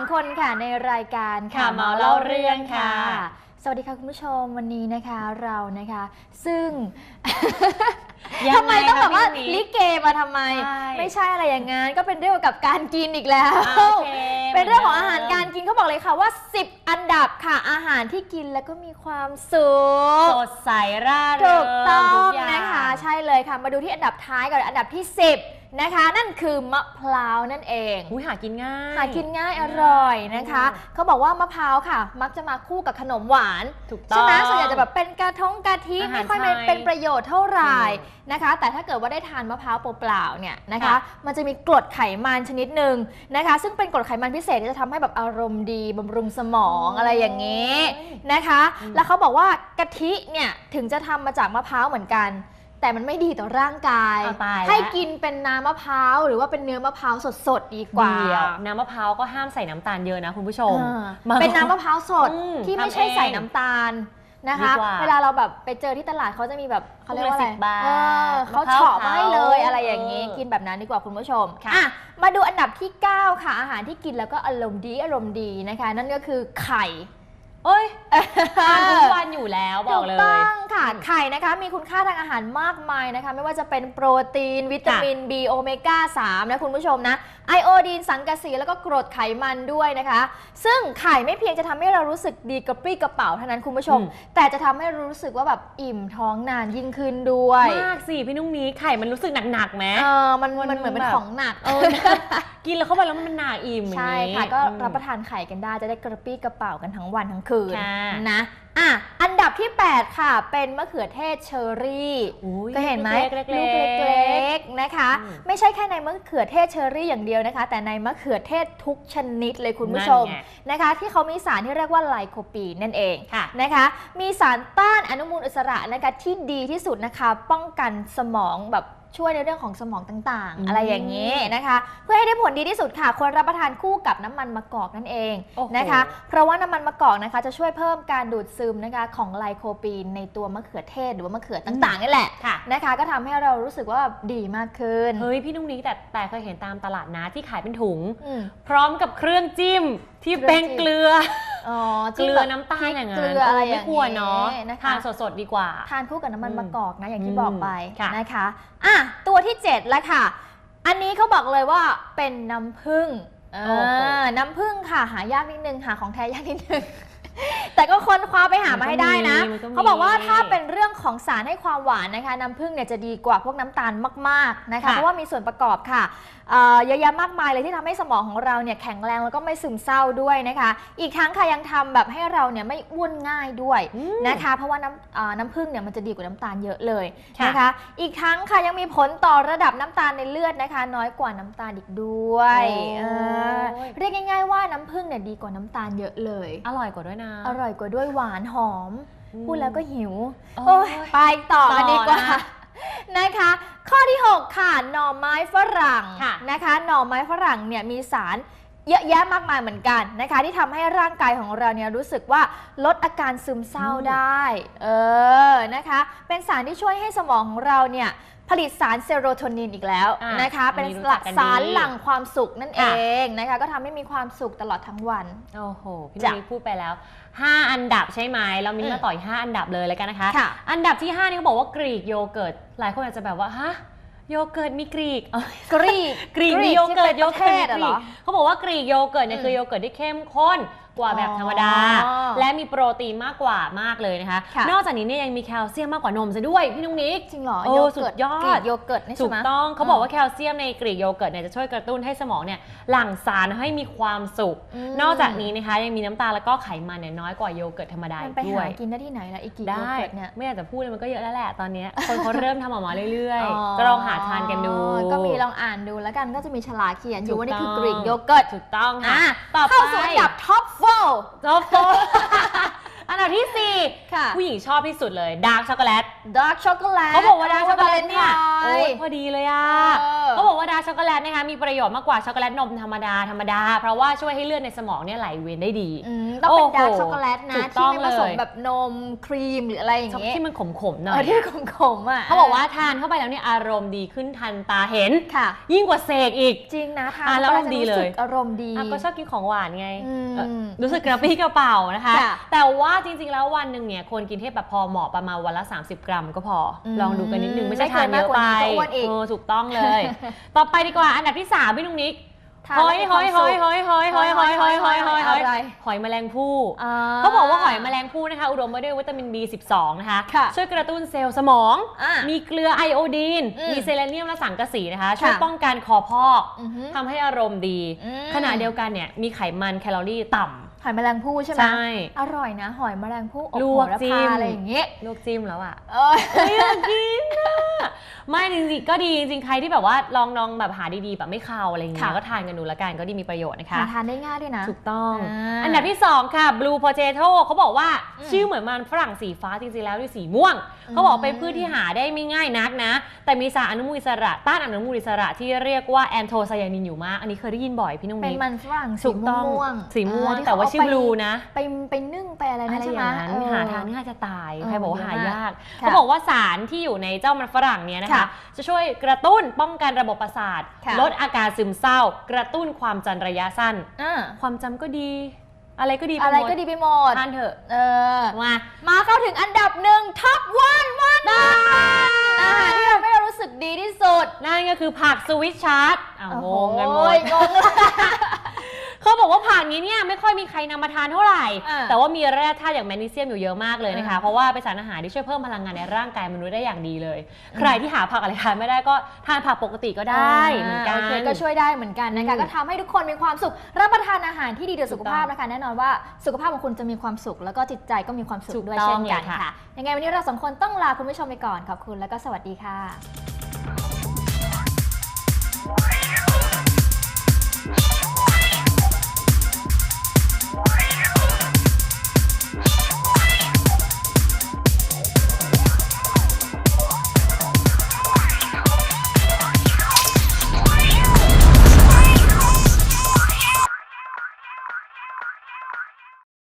องคนค่ะในรายการค่ะเมาเล่าเรื่องค่ะ สวัสดีค่ะคุณผู้ชมวันนี้นะคะเรานะคะ ซึ่งยังทำไมต้องแบบว่าคะพี่ลินิกเกมาทำไมใช่ไม่ใช่อะไรอย่างงั้นก็เป็นเรื่องเกี่ยวกับการกินอีกแล้วอ่าโอเคเป็นเรื่องของอาหารการกินเขาบอกเลยค่ะว่า 10 อันดับค่ะอาหารที่กินแล้วก็มีความสุขสดใสร่าเริถูงกต้องทุย่านะคะ ใช่เลยค่ะมาดูที่อันดับท้ายก่อนอันดับที่ 10 นะคะ นั่นคือมะพร้าวนั่นเองอุ้ยหากินง่าย หากินง่ายอร่อยนะคะ เขาบอกว่ามะพร้าวค่ะ มักจะมาคู่กับขนมหวานถูกต้ใช่องไหมส่วนใหญ่จะแบบเป็นกระทงกะทิอาหารไม่ค่อยไทยเป็นประโยชน์เท่าไหร่อืนะคะ แต่ถ้าเกิดว่าได้ทานมะพร้าวเปล่าๆเนี่ยนะคะ ค่ะ มันจะมีกรดไขมันชนิดหนึ่งนะคะ ซึ่งเป็นกรดไขมันพิเศษที่จะทำให้แบบอารมณ์ดีบำรุงสมองอะไรอย่างนี้ นะคะอืมแล้วเขาบอกว่ากะทิเนี่ยถึงจะทำมาจากมะพร้าวเหมือนกัน แต่มันไม่ดีต่อร่างกาย เอาตายแล้ว ให้กินเป็นน้ำมะพร้าวหรือว่าเป็นเนื้อมะพร้าวสดๆดีกว่า เดี๋ยวน้ำมะพร้าวก็ห้ามใส่น้ำตาลเยอะนะคุณผู้ชมอ่าบางเป็นน้ำมะพร้าวสดอืมที่ไม่ทำใช่เองใส่น้ำตาลนะคะ ดีกว่าเวลาเราแบบไปเจอที่ตลาดเขาจะมีแบบเขาเรียกว่าอะไรลูกละ10บาทเออเขามะพร้าวเฉาะมาให้เลยเผาอะไรอย่างนี้ เออกินแบบนั้นดีกว่าคุณผู้ชมค่ะ อะมาดูอันดับที่ 9 ค่ะ อาหารที่กินแล้วก็อารมณ์ดีอารมณ์ดีนะคะ นั่นก็คือไข่ เอ้ยทานทุกวันอยู่แล้วบอกเลถูกต้ยอง ค่ะอืมไข่นะคะมีคุณค่าทางอาหารมากมายนะคะ ไม่ว่าจะเป็นโปรตีน วิตามิน B โอเมก้า 3 นะคุณผู้ชมนะไอโอดีนสังกะสีแล้วก็กรดไขมันด้วยนะคะ ซึ่งไข่ไม่เพียงจะทำให้เรารู้สึกดีกระปรี้กระเป๋าเท่านั้นคุณผู้ชมอืมแต่จะทำให้รู้สึกว่าแบบอิ่มท้องนานยิ่งขึ้นด้วยมากสิพี่นุ่งนี้ไข่มันรู้สึกหนักๆไหมเออมันมันมันเหมือนเป็นแบบของหนักเออกินแล้วเข้าไปแล้วมันหนาอิ่มอย่างใช่นี้ค่ะก็อืมรับประทานไข่กันได้จะได้กระปรี้กระเป๋ากันทั้งวันทั้งคืนค่ะนะอะอันดั บที่ 8 ค่ะ เป็นมะเขือเทศเชอรี่อุ๊ยก็เห็นไหมเล็กๆลูกเล็กๆนะคะอืมไม่ใช่แค่ในมะเขือเทศเชอรี่อย่างเดียวนะคะ แต่ในมะเขือเทศทุกชนิดเลยคุณผู้ชมนั่นไงนะคะ ที่เขามีสารที่เรียกว่าไลโคปีนนั่นเองค่ะนะคะ มีสารต้านอนุมูลอิสระนะคะที่ดีที่สุดนะคะ ป้องกันสมองแบบ ช่วยในเรื่องของสมองต่างอืๆมอะไรอย่างนี้นะคะ เพื่อให้ได้ผลดีที่สุดค่ะควรรับประทานคู่กับน้ำมันมะกอกนั่นเองโอ้โหนะคะ เพราะว่าน้ำมันมะกอกนะคะจะช่วยเพิ่มการดูดซึมนะคะของไลโคปีนในตัวมะเขือเทศหรือว่ามะเขือต่างๆนี่แหละค่ะนะคะ ก็ทำให้เรารู้สึกว่าแบบดีมากขึ้นเฮ้ยพี่นุ่งนี้แต่แต่เคยเห็นตามตลาดนะที่ขายเป็นถุงอืมพร้อมกับเครื่องจิ้มที่เครื่องเป็นจิ้มเกลือ อ๋อเกลือน้ำตาลอย่างเกนั้นลืออะไรอไม่ย่างควรเนาะนะคะทานสดๆดีกว่า ทานคู่กับน้ำมันอืมมะกอกนะอย่างที่อืมบอกไปค่ะนะคะอะตัวที่7แล้วค่ะ อันนี้เขาบอกเลยว่าเป็นน้ำผึ้งเออน้ำผึ้งค่ะหายากนิดนึงหาของแท้ยากนิดนึง แต่ก็ค้นคว้าไปหามาให้ได้นะ มันก็มี เขาบอกว่าถ้าเป็นเรื่องของสารให้ความหวานนะคะน้ำผึ้งเนี่ยจะดีกว่าพวกน้ำตาลมากๆนะคะค่ะ เพราะว่ามีส่วนประกอบค่ะเอ่อเยอะแยะมากมายเลยที่ทำให้สมองของเราเนี่ยแข็งแรงแล้วก็ไม่ซึมเศร้าด้วยนะคะ อีกทั้งค่ะยังทำแบบให้เราเนี่ยไม่อ้วนง่ายด้วย อืม นะคะเพราะว่าน้ำอ่าน้ำผึ้งเนี่ยมันจะดีกว่าน้ำตาลเยอะเลยค่ะ นะคะ อีกทั้งค่ะยังมีผลต่อระดับน้ำตาลในเลือดนะคะ น้อยกว่าน้ำตาลอีกด้วยโอ้เออ เรียกง่ายๆว่าน้ำผึ้งเนี่ยดีกว่าน้ำตาลเยอะเลย อร่อยกว่าด้วยนะ อร่อยกว่าด้วยหวานหอมอืมพูดแล้วก็หิว โอ้โอ้ยยไปต่อกันต่อดีกว่านะนะคะ ข้อที่ 6 ค่ะ หน่อไม้ฝรั่งค่ะนะคะ หน่อไม้ฝรั่งเนี่ยมีสาร เยอะแยะมากมายเหมือนกันนะคะ ที่ทำให้ร่างกายของเราเนี่ยรู้สึกว่าลดอาการซึมเศร้าอืมได้ เออนะคะ เป็นสารที่ช่วยให้สมองของเราเนี่ยผลิตสารเซโรโทนินอีกแล้วอะนะคะ อันเป็นนี้รู้หลักจักกันสารดีหลั่งความสุขนั่นเอค่ะงนะคะ ก็ทำให้มีความสุขตลอดทั้งวัน โอ้โห พี่จ้ะนุ่งนี้พูดไปแล้ว 5 อันดับใช่ไหมเรามีอืมมาต่อย5อันดับเลยแล้วกันนะคะ ค่ะ อันดับที่ 5 นี่เขาบอกว่ากรีกโยเกิร์ต หลายคนอาจจะแบบว่า ฮะ โยเกิร์ตมีกรีกเอ้ยกรีกกรีกมีโยเกิร์ตที่โยเป็นประเทเกิร์ตศมีอะกเหรรีอกเขาบอกว่ากรีกโยเกิร์ตเนี่ยอืมคือโยเกิร์ตที่เข้มข้น กว่าแบบธรรมดาอ๋อและมีโปรตีนมากกว่ามากเลยนะคะค่ะนอกจากนี้เนี่ยยังมีแคลเซียมมากกว่านมซะด้วยพี่นุ้งนิกจริงเหรอโอ้โยสุเกิดร์ตยอดกรีกโยเกิร์ตนี่ถูใช่กไหมต้องเขาบอกว่าแคลเซียมในกรีกโยเกิร์ตเนี่ยจะช่วยกระตุ้นให้สมองเนี่ยหลั่งสารให้มีความสุขมนอกจากนี้นะคะยังมีน้ำตาลแล้วก็ไขมันเนี่ยน้อยกว่าโยเกิร์ตธรรมดามัอีนกไปด้วหายกินได้ที่ไหนล่ะอีกกี่โยได้เกิร์ตเนี่ยไม่อยากจะพูดเลยมันก็เยอะแล้วแหละตอนเนี้ยคนเขาเริ่มทำออกมาเรื่อยอ๋อๆก็ลองหาทานกันดู ก็มีลองอ่านดูแล้วกันก็จะมีฉลากเขียนอยู่ว่านี่คือกถูรีกกต้องโยเกิร์ตถูกต้องค่ะอะต่อไปเข้าสู่อันดับท็อปโฟจบโตอัน ดับที่ค่ะ4ผู้หญิงชอบที่สุดเลยดาร์กช็อกโกแลตดาร์กช็อกโกแลตเขาบอกว่าดาร์กช็อกโกแลตเนี่ยโอ้โอ้ยยพอดีเลยอะเออเขาบอกว่าดาร์กช็อกโกแลตนะคะมีประโยชน์มากกว่าช็อกโกแลตนมธรรมดาธรรมดา เพราะว่าช่วยให้เลือดในสมองเนี่ยไหลเวียนได้ดีอืมต้องเป็นโอ้โหดาร์กช็อกโกแลตถูนะกต้ที่องไม่ผสมเลยแบบนมครีมหรืออะไรอย่างเงี้ยที่มันขมๆหน่เอออยที่ขมๆอะเขาบอกว่าทานเข้าไปแล้วเนี่ยอารมณ์ดีขึ้นทันตาเห็นค่ะ ยิ่งกว่าเสกอีกจริงนะทานอะแล้วไปอารมณ์ดีเลยจะรู้สึกอารมณ์ดีอะก็ชอบกินของหวานไงอืมเอ่อรู้สึกกระปรี้กระเป๋านะคะค่ะแต่ว่าจริงๆ แล้ววันหนึ่งเนี่ยควรกินให้แบบพอเหมาะประมาณวันละ 30 กรัมก็พออมลองดูกันนิดนึงไม่ใช่ไม่เกิทานนเยอะมากกไปว่านี้ก็อ้วนอีกเออถูกต้องเลย ต่อไปดีกว่าอันดับที่3พี่นุ้งนิกทานหแล้วอยมีหอยคหวามอยสุขหอยหอยหอยหอยหอยหอยหอยหอยอะไรหอยแมลงภู่อ่าเขาบอกว่าหอยแมลงภู่นะคะ อุดมไปด้วยวิตามิน B12 นะคะค่ะช่วยกระตุ้นเซลล์สมองอะมีเกลือไอโอดีนอืมมีเซเลเนียมและสังกะสีนะคะ ช่วยค่ะป้องกันคอพอกอือฮึทำให้อารมณ์ดีอืมขณะเดียวกันเนี่ยมีไขมันแคลอรี่ต่ำ หอยแมลงภู่ใช่ไหมใช่ อร่อยนะ หอยแมลงภู่อบลโหวกระจิ้พาม อะไรอย่างเงี้ยลวกจิ้มแล้วอะเอ้ยเอ้ยอยากกินอะ ไม่จริงๆก็ดีจริงๆใครที่แบบว่าลองลองแบบหาดีๆแบบไม่คาวอะไรอย่างเงี้ยค่ะ ก็ทานกันดูละกันก็ดีมีประโยชน์นะคะหาทานได้ง่ายด้วยนะ ถูกต้อง อ่าอันดับที่ 2 ค่ะ blue potato เขาบอกว่าอืมชื่อเหมือนมันฝรั่งสีฟ้าจริงๆแล้วด้วยสีม่วง อืม เขาบอกเป็นพืชที่หาได้ไม่ง่ายนักนะ แต่มีสารอนุมูลอิสระ ต้านอนุมูลอิสระที่เรียกว่าแอนโทไซยานินอยู่มาก อันนี้เคยได้ยินบ่อยพี่นุ่งเป็นนิกมันฝรั่งสีถูกต้องม่วงสีม่วงอ่ที่แต่ว่าเขชื่อเไป blue นะ ไปไปนึ่งไปอะไรอะไรนะใช่อไหมย่างนั้นเออ หาทานง่ายจะตาย เออใครบอกว่าเยอะหามากยาก ค่ะ เขาบอกว่าสารที่อยู่ในเจ้ามันฝรั่งเนี่ยนะคะค่ะจะช่วยกระตุ้นป้องกันระบบประสาทค่ะลดอาการซึมเศร้า กระตุ้นความจำระยะสั้นอ่าความจำก็ดี อะไรก็ดีปอะไรหมก็ดีไปหมดทานเถอะเออมามาเข้าถึงอันดับหนึ่งท็อปวันวันอาหารที่เราไม่รู้สึกดีที่สุด นั่นก็คือผักสวิตชาร์ตอ้าวงงกันหมโอ้ดยงง เลยเขาบอกว่าผักนี้เนี่ยไม่ค่อยมีใครนำมาทานเท่าไหร่ อ่าแต่ว่ามีแร่ธาตุอย่างแมกนีเซียมอยู่เยอะมากเลยนะคะ อ่าเพราะว่าเป็นสารอาหารที่ช่วยเพิ่มพลังงานในร่างกายมนุษย์ได้อย่างดีเลยใครที่หาผักอะไรทานไม่ได้ก็ทานผักปกติก็ได้เหมือนกันโเคก็ช่วยได้เหมือนกันนะคะ อืมก็ทำให้ทุกคนมีความสุข รับประทานอาหารที่ดีต่อสุขภาพนะคะ แน่นอนว่าสุขภาพของคุณจะมีความสุข แล้วก็จิตใจก็มีความสุขถูกด้วยต้องเช่นกันเลยค่ะ ค่ะ ยังไงวันนี้เราสองคนต้องลาคุณผู้ชมไปก่อน ขอบคุณแล้วก็สวัสดีค่ะ